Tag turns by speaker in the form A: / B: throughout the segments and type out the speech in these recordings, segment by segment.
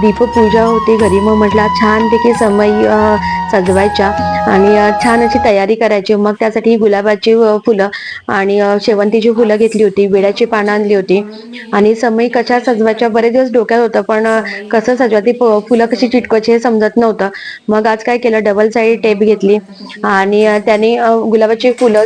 A: दीपपूजा होती घरी. मग म्हटलं छानपैकी समय सजवायच्या आणि छान अशी तयारी करायची. मग त्यासाठी गुलाबाची फुलं आणि शेवंतीची फुलं घेतली होती विड्याची पानं आणली होती. आणि समय कशा सजवायच्या बरेच दिवस डोक्यात होतं पण कसं सजवा ती फुलं कशी चिटकवायची हे समजत नव्हतं. मग आज काय केलं डबल साईड टेप घेतली आणि त्याने गुलाबाची फुलं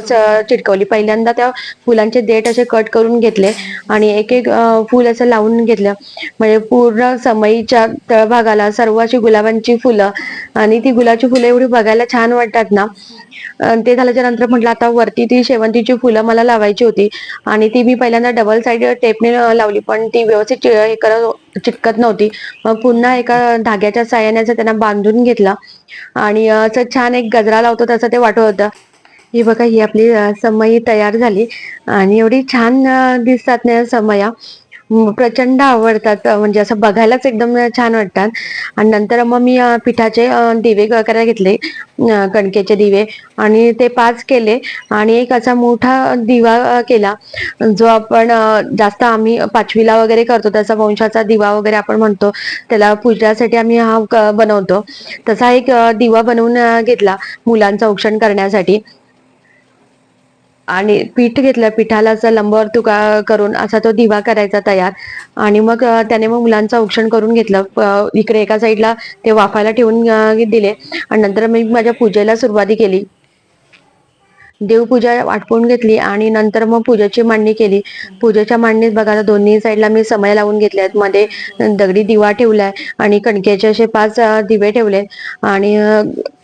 A: चिटकवली. पहिल्यांदा त्या फुलांचे देठ असे कट करून घेतले आणि एक एक फुल असं लावून घेतलं. म्हणजे पूर्ण समईच्या तळभागाला सर्व अशी गुलाबांची फुलं आणि ती गुलाबची फुलं एवढी बघायला छान वाटतात ना. ते झाल्याच्यानंतर म्हटलं आता वरती ती शेवंतीची फुलं मला लावायची होती आणि ती मी पहिल्यांदा डबल साईड टेपने लावली पण ती व्यवस्थित हे करत हो, चिटकत नव्हती. मग पुन्हा एका धाग्याच्या साह्याने असं त्यांना बांधून घेतला आणि असं छान एक गजरा लावतो तसं ते वाटत होतं. ही बघा ही आपली समयी तयार झाली आणि एवढी छान दिसतात ना समया. प्रचंड आवडतात. म्हणजे असं बघायलाच एकदम छान वाटतात. आणि नंतर मग मी पिठाचे दिवे करायला घेतले. कणकेचे दिवे. आणि ते पाच केले. आणि एक असा मोठा दिवा केला. जो आपण जास्त आम्ही पाचवीला वगैरे करतो. त्याचा वंशाचा दिवा वगैरे आपण म्हणतो. त्याला पूजासाठी आम्ही हा बनवतो. तसा एक दिवा बनवून घेतला मुलांचं औक्षण करण्यासाठी. आणि पीठ घेतलं पिठाला असं लंबवर्तुळ तुका करून असा तो दिवा करायचा तयार. आणि मग त्याने मग मुलांचं औक्षण करून घेतलं. इकडे एका साईडला ते वाफायला ठेवून दिले. आणि नंतर मी माझ्या पूजेला सुरुवाती केली. देवपूजा आटपून घेतली आणि नंतर मग पूजेची मांडणी केली. पूजेच्या मांडणीत बघा आता दोन्ही साईडला मी समय लावून घेतल्यात आहेत. मध्ये दगडी दिवा ठेवलाय आणि कणकेचे असे पाच दिवे ठेवले. आणि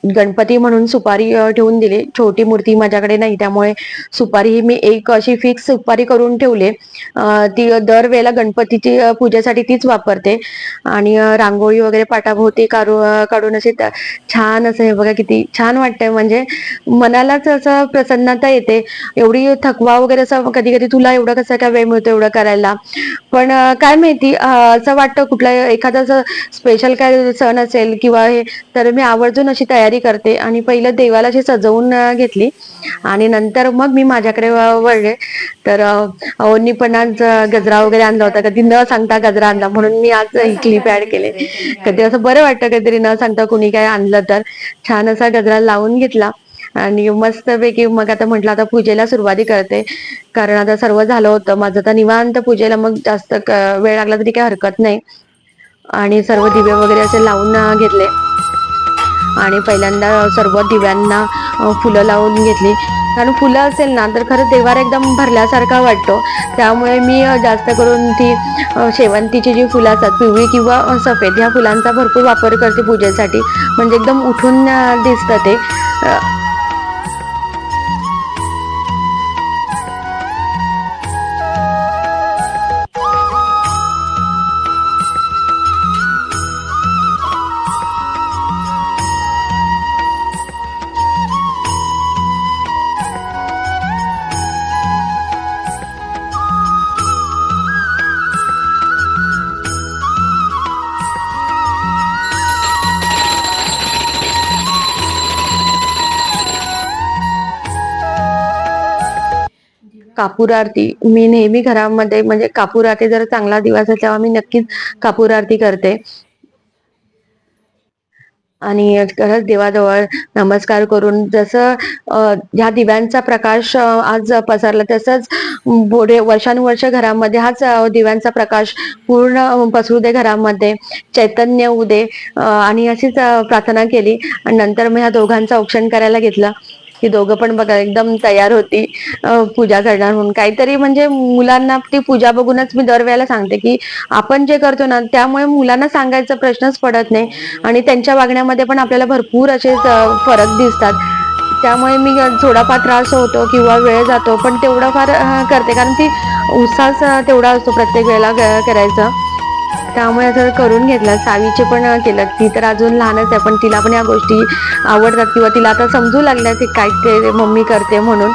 A: गणपती म्हणून सुपारी ठेवून दिली. छोटी मूर्ती माझ्याकडे नाही त्यामुळे सुपारी ही मी एक अशी फिक्स सुपारी करून ठेवले. ती दरवेळेला गणपतीची पूजेसाठी तीच वापरते. आणि रांगोळी वगैरे पाटाभोवती काढू काढून असे छान असं हे बघा किती छान वाटतंय. म्हणजे मनालाच असं प्रसन्नता येते. एवढी थकवा वगैरे असं कधी कधी तुला एवढा कसा काय वेळ मिळतो एवढं करायला? पण काय माहिती असं वाटतं कुठला एखादा असं स्पेशल काय सण असेल किंवा हे तर मी आवर्जून अशी तयारी करते. आणि पहिलं देवाला अशी सजवून घेतली. आणि नंतर मग मी माझ्याकडे वळले. तर अ, पण आज गजरा वगैरे आणला होता. कधी न सांगता गजरा आणला. म्हणून मी आज ही क्लिप ऍड केले. कधी असं बरं वाटतं कधीतरी न सांगता कुणी काय आणलं तर. छान असा गजरा लावून घेतला. आणि मस्तपैकी मग आता म्हटलं आता पूजेला सुरुवाती करते. कारण आता सर्व झालं होतं. माझं तर निवांत पूजेला मग जास्त क- वेळ लागला तरी काही हरकत नाही. आणि सर्व दिवे वगैरे असे लावून घेतले. आणि पहिल्यांदा सर्व दिव्यांना फुलं लावून घेतली. कारण फुलं असेल ना तर खरं देवार एकदम भरल्यासारखा वाटतो. त्यामुळे मी जास्त करून ती शेवंतीची जी फुलं असतात पिवळी किंवा सफेद ह्या फुलांचा भरपूर वापर करते पूजेसाठी. म्हणजे एकदम उठून दिसतं ते. कापूर आरती. मी नेहमी घरामध्ये म्हणजे कापूर आरती जर चांगला दिवस असेल तेव्हा मी नक्कीच कापूर आरती करते. आणि खरंच देवाजवळ नमस्कार करून जसं ह्या दिव्यांचा प्रकाश आज पसरला तसंच पुढे वर्षानुवर्ष घरामध्ये हाच दिव्यांचा प्रकाश पूर्ण पसरू दे घरामध्ये. चैतन्य होऊ दे. आणि अशीच प्रार्थना केली. आणि नंतर मग ह्या दोघांचं औक्षण करायला घेतलं. ही दोघं पण बघा एकदम तयार होती पूजा करणार म्हणून. काहीतरी म्हणजे मुलांना ती पूजा बघूनच मी दरवेळेला सांगते की आपण जे करतो ना त्यामुळे मुलांना सांगायचा प्रश्नच पडत नाही आणि त्यांच्या वागण्यामध्ये पण आपल्याला भरपूर असे फरक दिसतात. त्यामुळे मी थोडाफार त्रास होतो किंवा वेळ जातो पण तेवढं फार करते. कारण ती उत्साह तेवढा असतो प्रत्येक वेळेला करायचा करायचं. त्यामुळे असं करून घेतलं. सावीचे पण केलं. ती तर अजून लहानच आहे पण तिला पण या गोष्टी आवडतात किंवा तिला आता समजू लागल्या की काय ते मम्मी करते म्हणून.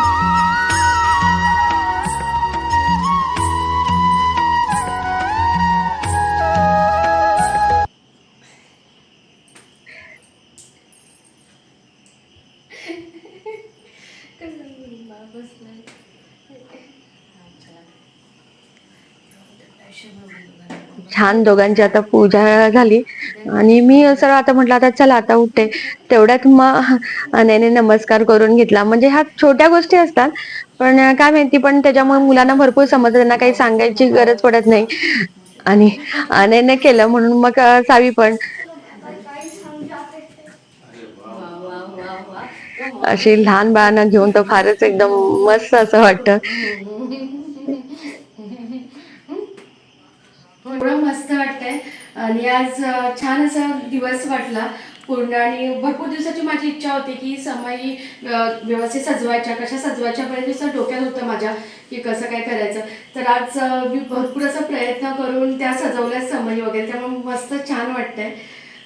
A: छान दोघांची आता पूजा झाली. आणि मी असं आता म्हटलं आता चला आता उठते. तेवढ्यात मग अनेने नमस्कार करून घेतला. म्हणजे ह्या छोट्या गोष्टी असतात पण काय माहिती पण त्याच्यामुळे मुलांना भरपूर समज त्यांना काही सांगायची गरज पडत नाही. आणि अनेने केलं म्हणून मग सावी पण. अशी लहान बाळांना घेऊन तर फारच एकदम मस्त असं वाटतं.
B: एवढं मस्त वाटतंय. आणि आज छान असा दिवस वाटला. पूर्ण आणि भरपूर दिवसाची माझी इच्छा होती की समय व्यवस्थित सजवायच्या कशा सजवायच्या बरेच दिवसात डोक्यात होतं माझ्या की कसं काय करायचं. तर आज मी भरपूर असा प्रयत्न करून त्या सजवल्या समय वगैरे त्यामुळे मस्त छान वाटतंय.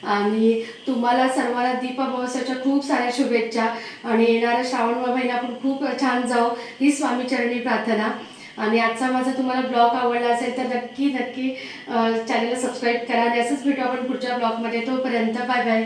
B: आणि तुम्हाला सर्वांना दीपामावस्याच्या खूप साऱ्या शुभेच्छा. आणि येणारा श्रावण महिना आपण खूप छान जाऊ ही स्वामीचरणी प्रार्थना. आणि आजचा माझा तुम्हाला ब्लॉग आवडला असेल तर नक्की नक्की चॅनलला सबस्क्राईब करा आणि असंच भेटू आपण पुढच्या ब्लॉगमध्ये तोपर्यंत बाय बाय